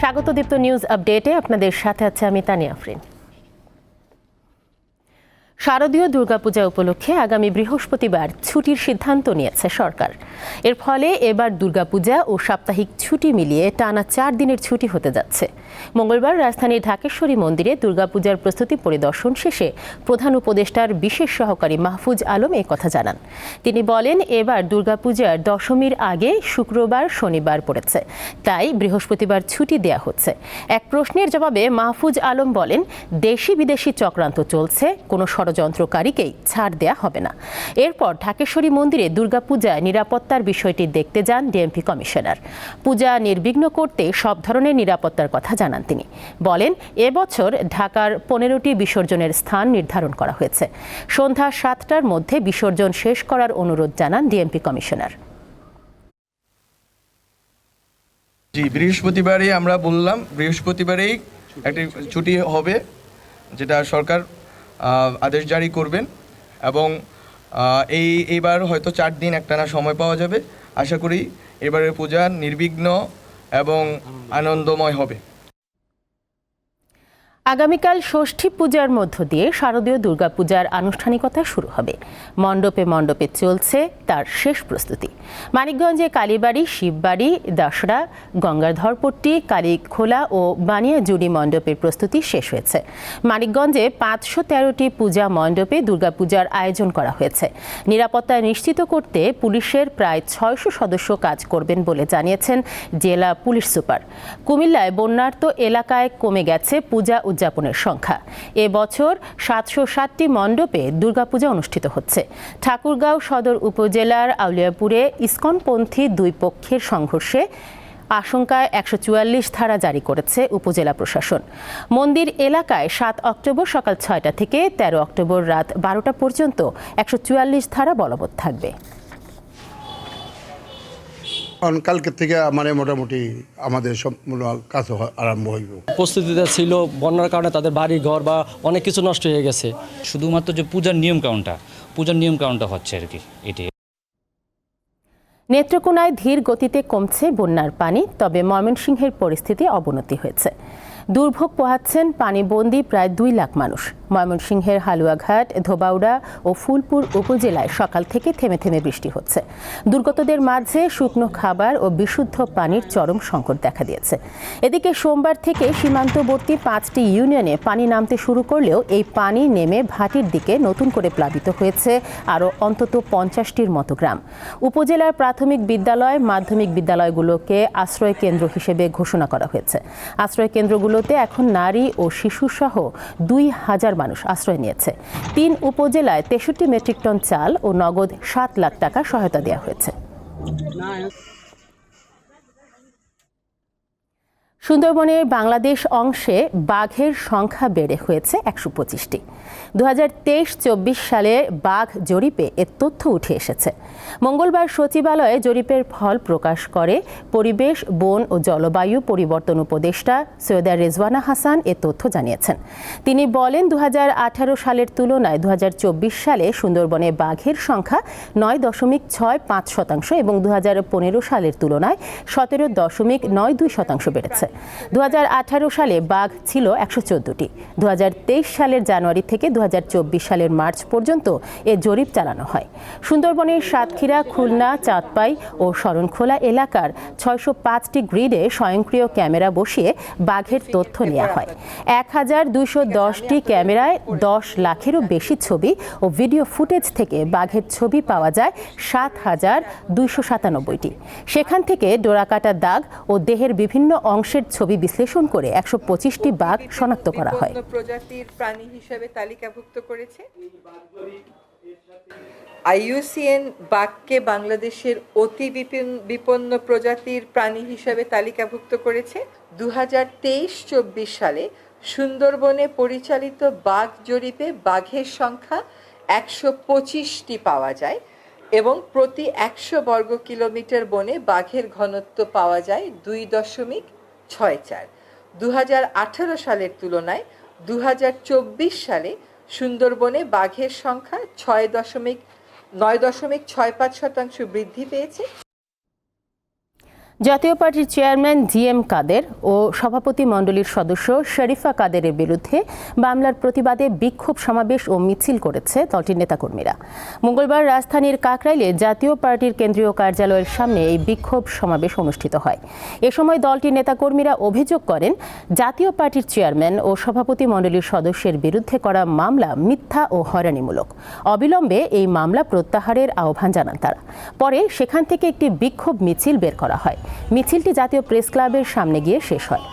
স্বাগত দীপ্ত নিউজ আপডেটে। আপনাদের সাথে আছে আমি তানিয়া আফরিন। শারদীয় দুর্গাপূজা উপলক্ষে আগামী বৃহস্পতিবার ছুটির সিদ্ধান্ত নিয়েছে সরকার। এর ফলে এবার দুর্গাপূজা ও সাপ্তাহিক ছুটি মিলিয়ে টানা চার দিনের ছুটি হতে যাচ্ছে। মঙ্গলবার রাজধানীর ঢাকেশ্বরী মন্দিরে দুর্গাপূজার প্রস্তুতি পরিদর্শন শেষে প্রধান উপদেষ্টার বিশেষ সহকারী মাহফুজ আলম এই কথা জানান। তিনি বলেন, এবার দুর্গাপূজার দশমীর আগে শুক্রবার, শনিবার পড়েছে। তাই বৃহস্পতিবার ছুটি দেয়া হচ্ছে। এক প্রশ্নের জবাবে মাহফুজ আলম বলেন দেশি বিদেশি চক্রান্ত চলছে, কোনো ষড়যন্ত্রকারীকেই ছাড় দেয়া হবে না। এরপর ঢাকেশ্বরী মন্দিরে দুর্গাপূজায় নিরাপত্তার বিষয়টি দেখতে যান ডিএমপি কমিশনার। পূজা নির্বিঘ্ন করতে সব ধরনের নিরাপত্তার কথা জানান তিনি। বলেন এবছর ঢাকার পনেরোটি বিসর্জনের স্থান নির্ধারণ করা হয়েছে। সন্ধ্যা সাতটার মধ্যে বিসর্জন শেষ করার অনুরোধ জানান ডিএমপি কমিশনার। জি বৃহস্পতিবারই আমরা বললাম, বৃহস্পতিবারেই একটি ছুটি হবে, যেটা সরকার আদেশ জারি করবেন এবং এই, এইবার হয়তো চার দিন একটানা সময় পাওয়া যাবে। আশা করি এবারের পূজা নির্বিঘ্ন এবং আনন্দময় হবে। আগামীকাল ষষ্ঠী পূজার মধ্য দিয়ে শারদীয় দুর্গাপূজার আনুষ্ঠানিকতা শুরু হবে। মণ্ডপে মণ্ডপে চলছে তার শেষ প্রস্তুতি। মানিকগঞ্জে কালীবাড়ি, শিববাড়ি দশরা গঙ্গাধরপট্টি, কালীখোলা ও বানিয়াজুড়ি মণ্ডপের প্রস্তুতি শেষ হয়েছে। মানিকগঞ্জে পাঁচশো তেরোটি পূজা মণ্ডপে দুর্গাপূজার আয়োজন করা হয়েছে। নিরাপত্তা নিশ্চিত করতে পুলিশের প্রায় ছয়শো সদস্য কাজ করবেন বলে জানিয়েছেন জেলা পুলিশ সুপার। কুমিল্লায় বন্যার্ত এলাকায় কমে গেছে পূজা উদযাপনের সংখ্যা। এবছর সাতশো সাতটি মণ্ডপে দুর্গাপূজা অনুষ্ঠিত হচ্ছে। ঠাকুরগাঁও সদর উপজেলার আউলিয়াপুরে ইসকনপন্থী দুই পক্ষের সংঘর্ষে আশঙ্কায় একশো চুয়াল্লিশ ধারা জারি করেছে উপজেলা প্রশাসন। মন্দির এলাকায় সাত অক্টোবর সকাল ছয়টা থেকে তেরো অক্টোবর রাত বারোটা পর্যন্ত একশো চুয়াল্লিশ ধারা বলবৎ থাকবে। কালকের থেকে মানে মোটামুটি আমাদের সম্পূর্ণ কাজ আরম্ভ হইব। প্রস্তুতিতে ছিল বন্যার কারণে তাদের বাড়ি ঘর বা অনেক কিছু নষ্ট হয়ে গেছে। শুধুমাত্র যে পূজার নিয়ম কাউন্টটা পূজার নিয়ম কাউন্টটা হচ্ছে আর কি এটি নেত্রকোনায় ধীর গতিতে কমছে বন্যার পানি তবে ময়মনসিংহের পরিস্থিতি অবনতি হয়েছে। দুর্ভোগ পোহাচ্ছেন পানিবন্দী প্রায় দুই লাখ মানুষ। ময়মনসিংহের হালুয়াঘাট, ধোবাউড়া ও ফুলপুর উপজেলায় সকাল থেকে থেমে থেমে বৃষ্টি হচ্ছে। দুর্গতদের মাঝে শুকনো খাবার ও বিশুদ্ধ পানির চরম সংকট দেখা দিয়েছে। এদিকে সোমবার থেকে সীমান্তবর্তী পাঁচটি ইউনিয়নে পানি নামতে শুরু করলেও এই পানি নেমে ভাটির দিকে নতুন করে প্লাবিত হয়েছে আরও অন্তত পঞ্চাশটির মতো গ্রাম। উপজেলার প্রাথমিক বিদ্যালয়, মাধ্যমিক বিদ্যালয়গুলোকে আশ্রয় কেন্দ্র হিসেবে ঘোষণা করা হয়েছে। আশ্রয় কেন্দ্রগুলোতে এখন নারী ও শিশুসহ দুই হাজার মানুষ আশ্রয় নিয়েছে। তিন উপজেলায় তেষট্টি মেট্রিক টন চাল ও নগদ সাত লাখ টাকা সহায়তা দেওয়া হয়েছে। সুন্দরবনের বাংলাদেশ অংশে বাঘের সংখ্যা বেড়ে হয়েছে একশো পঁচিশটি। দু হাজার তেইশ চব্বিশ সালে বাঘ জরিপে এর তথ্য উঠে এসেছে। মঙ্গলবার সচিবালয়ে জরিপের ফল প্রকাশ করে পরিবেশ, বন ও জলবায়ু পরিবর্তন উপদেষ্টা সৈয়দা রেজওয়ানা হাসান এ তথ্য জানিয়েছেন। তিনি বলেন দু হাজার আঠারো সালের তুলনায় দু হাজার চব্বিশ সালে সুন্দরবনে বাঘের সংখ্যা নয় দশমিক ছয় পাঁচ শতাংশ এবং দু হাজার পনেরো সালের তুলনায় সতেরো দশমিক নয় দুই শতাংশ বেড়েছে। দু হাজার আঠারো সালে বাঘ ছিল একশো চোদ্দটি। দু সালের জানুয়ারি থেকে দু হাজার চব্বিশ সালের মার্চ পর্যন্ত এ জরিপ চালানো হয়। সুন্দরবনের সাতক্ষীরা, খুলনা, চাঁদপাই ও শরণখোলা এলাকার ছয়শো পাঁচটি গ্রিডে স্বয়ংক্রিয় ক্যামেরা বসিয়ে বাঘের তথ্য নেওয়া হয়। এক হাজার দুইশো দশটি ক্যামেরায় দশ লাখেরও বেশি ছবি ও ভিডিও ফুটেজ থেকে বাঘের ছবি পাওয়া যায় সাত হাজার দুইশো সাতানব্বইটি। সেখান থেকে ডোরাকাটা দাগ ও দেহের বিভিন্ন অংশের ছবি বিশ্লেষণ করে একশো পঁচিশটি বাঘ শনাক্ত করা হয়। প্রজাতির প্রাণী হিসেবে তালিকাভুক্ত করেছে। আইইউসিএন বাঘকে বাংলাদেশের অতি বিপিন- বিপন্ন প্রজাতির প্রাণী হিসেবে তালিকাভুক্ত করেছে। দু হাজার চব্বিশ সালে সুন্দরবনে পরিচালিত বাঘ জরিপে বাঘের সংখ্যা একশো পঁচিশটি পাওয়া যায় এবং প্রতি একশো বর্গ কিলোমিটার বনে বাঘের ঘনত্ব পাওয়া যায় দুই দশমিক ছয় চার। দু সালের তুলনায় দু হাজার চব্বিশ সালে সুন্দরবনে বাঘের সংখ্যা ছয় দশমিক, নয় দশমিক ছয় পাঁচ শতাংশ বৃদ্ধি পেয়েছে। জাতীয় পার্টির চেয়ারম্যান জি এম কাদের ও সভাপতি মণ্ডলীর সদস্য শরীফা কাদেরের বিরুদ্ধে মামলার প্রতিবাদে বিক্ষোভ সমাবেশ ও মিছিল করেছে দলটির নেতাকর্মীরা। মঙ্গলবার রাজধানীর কাকরাইলে জাতীয় পার্টির কেন্দ্রীয় কার্যালয়ের সামনে এই বিক্ষোভ সমাবেশ অনুষ্ঠিত হয়। এ সময় দলটির নেতাকর্মীরা অভিযোগ করেন, জাতীয় পার্টির চেয়ারম্যান ও সভাপতি মণ্ডলীর সদস্যের বিরুদ্ধে করা মামলা মিথ্যা ও হয়রানিমূলক। অবিলম্বে এই মামলা প্রত্যাহারের আহ্বান জানান তারা। পরে সেখান থেকে একটি বিক্ষোভ মিছিল বের করা হয়। মিছিলটি জাতীয় প্রেস ক্লাবের সামনে গিয়ে শেষ হয়।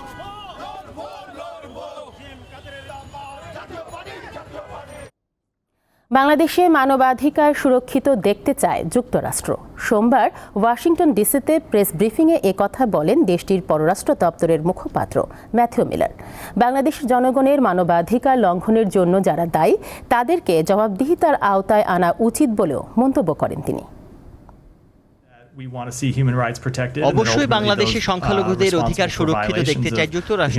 বাংলাদেশে মানবাধিকার সুরক্ষিত দেখতে চায় যুক্তরাষ্ট্র। সোমবার ওয়াশিংটন ডিসিতে প্রেস ব্রিফিংয়ে কথা বলেন দেশটির পররাষ্ট্র দপ্তরের মুখপাত্র ম্যাথিউ মিলার। বাংলাদেশের জনগণের মানবাধিকার লঙ্ঘনের জন্য যারা দায়ী, তাদেরকে জবাবদিহিতার আওতায় আনা উচিত বলেও মন্তব্য করেন তিনি। অবশ্যই বাংলাদেশে সংখ্যালঘুদের অধিকার সুরক্ষিত দেখতে চায় যুক্তরাষ্ট্র।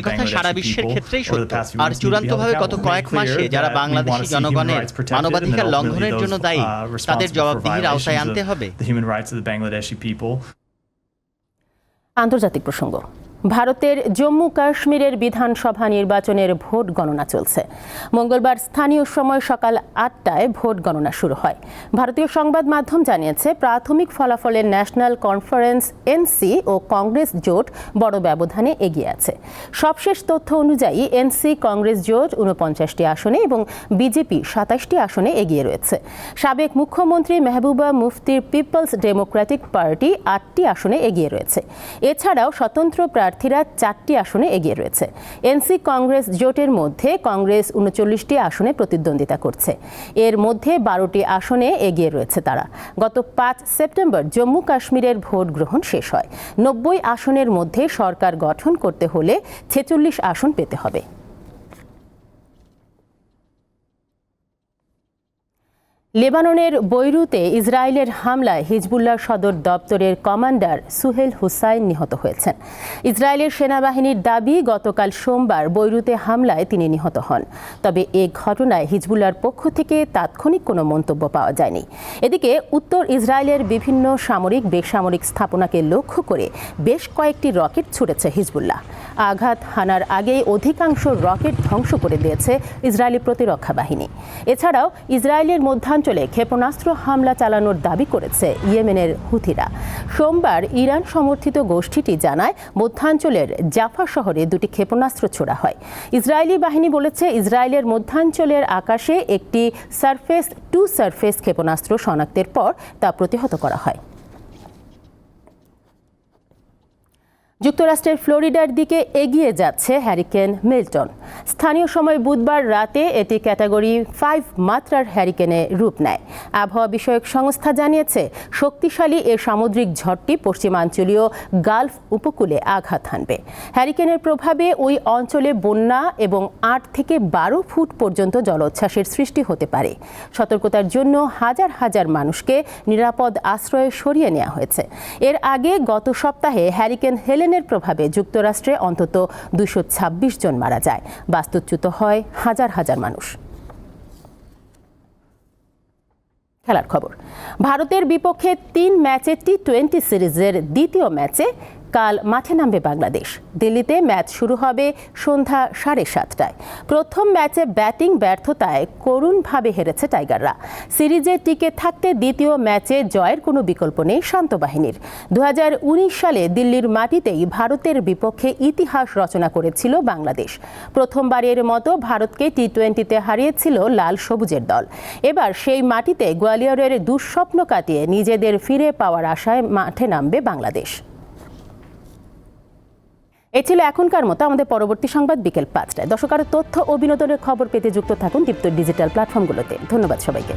একথা সারা বিশ্বের ক্ষেত্রেই সত্য। আর চূড়ান্তভাবে গত কয়েক মাসে যারা বাংলাদেশি জনগণের মানবাধিকার লঙ্ঘনের জন্য দায়ী তাদের জবাবদিহির আওতায় আনতে হবে। আন্তর্জাতিক প্রসঙ্গ। ভারতের জম্মু কাশ্মীরের বিধানসভা নির্বাচনের ভোট গণনা চলছে। মঙ্গলবার স্থানীয় সময় সকাল আটটায় ভোট গণনা শুরু হয়। ভারতীয় সংবাদ মাধ্যম জানিয়েছে, প্রাথমিক ফলাফলে ন্যাশনাল কনফারেন্স, এনসি ও কংগ্রেস জোট বড় ব্যবধানে এগিয়ে আছে। সবশেষ তথ্য অনুযায়ী, এনসি, কংগ্রেস জোট উনপঞ্চাশটি আসনে এবং বিজেপি সাতাশটি আসনে এগিয়ে রয়েছে। সাবেক মুখ্যমন্ত্রী মেহবুবা মুফতির পিপলস ডেমোক্রেটিক পার্টি আটটি আসনে এগিয়ে রয়েছে। এছাড়াও স্বতন্ত্র প্রার্থীরা চারটি আসনে এগিয়ে রয়েছে। এনসি কংগ্রেস জোটের মধ্যে কংগ্রেস উনচল্লিশটি আসনে প্রতিদ্বন্দ্বিতা করছে। এর মধ্যে বারোটি আসনে এগিয়ে রয়েছে তারা। গত পাঁচ সেপ্টেম্বর জম্মু কাশ্মীরের ভোট গ্রহণ শেষ হয়। নব্বই আসনের মধ্যে সরকার গঠন করতে হলে ছেচল্লিশ আসন পেতে হবে। লেবাননের বৈরুতে ইসরায়েলের হামলায় হিজবুল্লাহ সদর দপ্তরের কমান্ডার সুহেল হুসাইন নিহত হয়েছেন। ইসরায়েলের সেনাবাহিনীর দাবি, গতকাল সোমবার বৈরুতে হামলায় তিনি নিহত হন। তবে এ ঘটনায় হিজবুল্লার পক্ষ থেকে তাৎক্ষণিক কোনো মন্তব্য পাওয়া যায়নি। এদিকে উত্তর ইসরায়েলের বিভিন্ন সামরিক, বেসামরিক স্থাপনাকে লক্ষ্য করে বেশ কয়েকটি রকেট ছুড়েছে হিজবুল্লাহ। আঘাত হানার আগেই অধিকাংশ রকেট ধ্বংস করে দিয়েছে ইসরায়েলি প্রতিরক্ষা বাহিনী। এছাড়াও ইসরায়েলের মধ্যাঞ্চলে ক্ষেপণাস্ত্র হামলা চালানোর দাবি করেছে ইয়েমেনের হুথিরা। সোমবার ইরান সমর্থিত গোষ্ঠীটি জানায়, মধ্যাঞ্চলের জাফা শহরে দুটি ক্ষেপণাস্ত্র ছোড়া হয়। ইসরায়েলি বাহিনী বলেছে, ইসরায়েলের মধ্যাঞ্চলের আকাশে একটি সারফেস, টু সারফেস ক্ষেপণাস্ত্র শনাক্তের পর তা প্রতিহত করা হয়। যুক্তরাষ্ট্রের ফ্লোরিডার দিকে এগিয়ে যাচ্ছে হ্যারিকেন মিল্টন। স্থানীয় সময় বুধবার রাতে এটি ক্যাটাগরি ফাইভ মাত্রার হ্যারিকেনে রূপ নেয়। আবহাওয়া বিষয়ক সংস্থা জানিয়েছে, শক্তিশালী এ সামুদ্রিক ঝড়টি পশ্চিমাঞ্চলীয় গালফ উপকূলে আঘাত হানবে। হ্যারিকেনের প্রভাবে ওই অঞ্চলে বন্যা এবং আট থেকে বারো ফুট পর্যন্ত জলোচ্ছ্বাসের সৃষ্টি হতে পারে। সতর্কতার জন্য হাজার হাজার মানুষকে নিরাপদ আশ্রয়ে সরিয়ে নেওয়া হয়েছে। এর আগে গত সপ্তাহে হ্যারিকেন হেলেনের প্রভাবে যুক্তরাষ্ট্রে অন্তত দুশো জন মারা যায়। বাস্তুচ্যুত হয় হাজার হাজার মানুষ। খেলার খবর। ভারতের বিপক্ষে তিন ম্যাচে টি টোয়েন্টি সিরিজের দ্বিতীয় ম্যাচে কাল মাঠে নামবে বাংলাদেশ। দিল্লিতে ম্যাচ শুরু হবে সন্ধ্যা সাড়ে সাতটায়। প্রথম ম্যাচে ব্যাটিং ব্যর্থতায় করুণভাবে হেরেছে টাইগাররা। সিরিজে টিকে থাকতে দ্বিতীয় ম্যাচে জয়ের কোনো বিকল্প নেই শান্ত বাহিনীর। দু হাজার উনিশ সালে দিল্লির মাটিতেই ভারতের বিপক্ষে ইতিহাস রচনা করেছিল বাংলাদেশ। প্রথমবারের মতো ভারতকে টি টোয়েন্টিতে হারিয়েছিল লাল সবুজের দল। এবার সেই মাটিতে গোয়ালিয়রের দুঃস্বপ্ন কাটিয়ে নিজেদের ফিরে পাওয়ার আশায় মাঠে নামবে বাংলাদেশ। এ ছিল এখনকার মতো আমাদের পরবর্তী সংবাদ বিকেল পাঁচটায়। দর্শক, আরও তথ্য ও বিনোদনের খবর পেতে যুক্ত থাকুন দীপ্ত ডিজিটাল প্ল্যাটফর্মগুলোতে। ধন্যবাদ সবাইকে।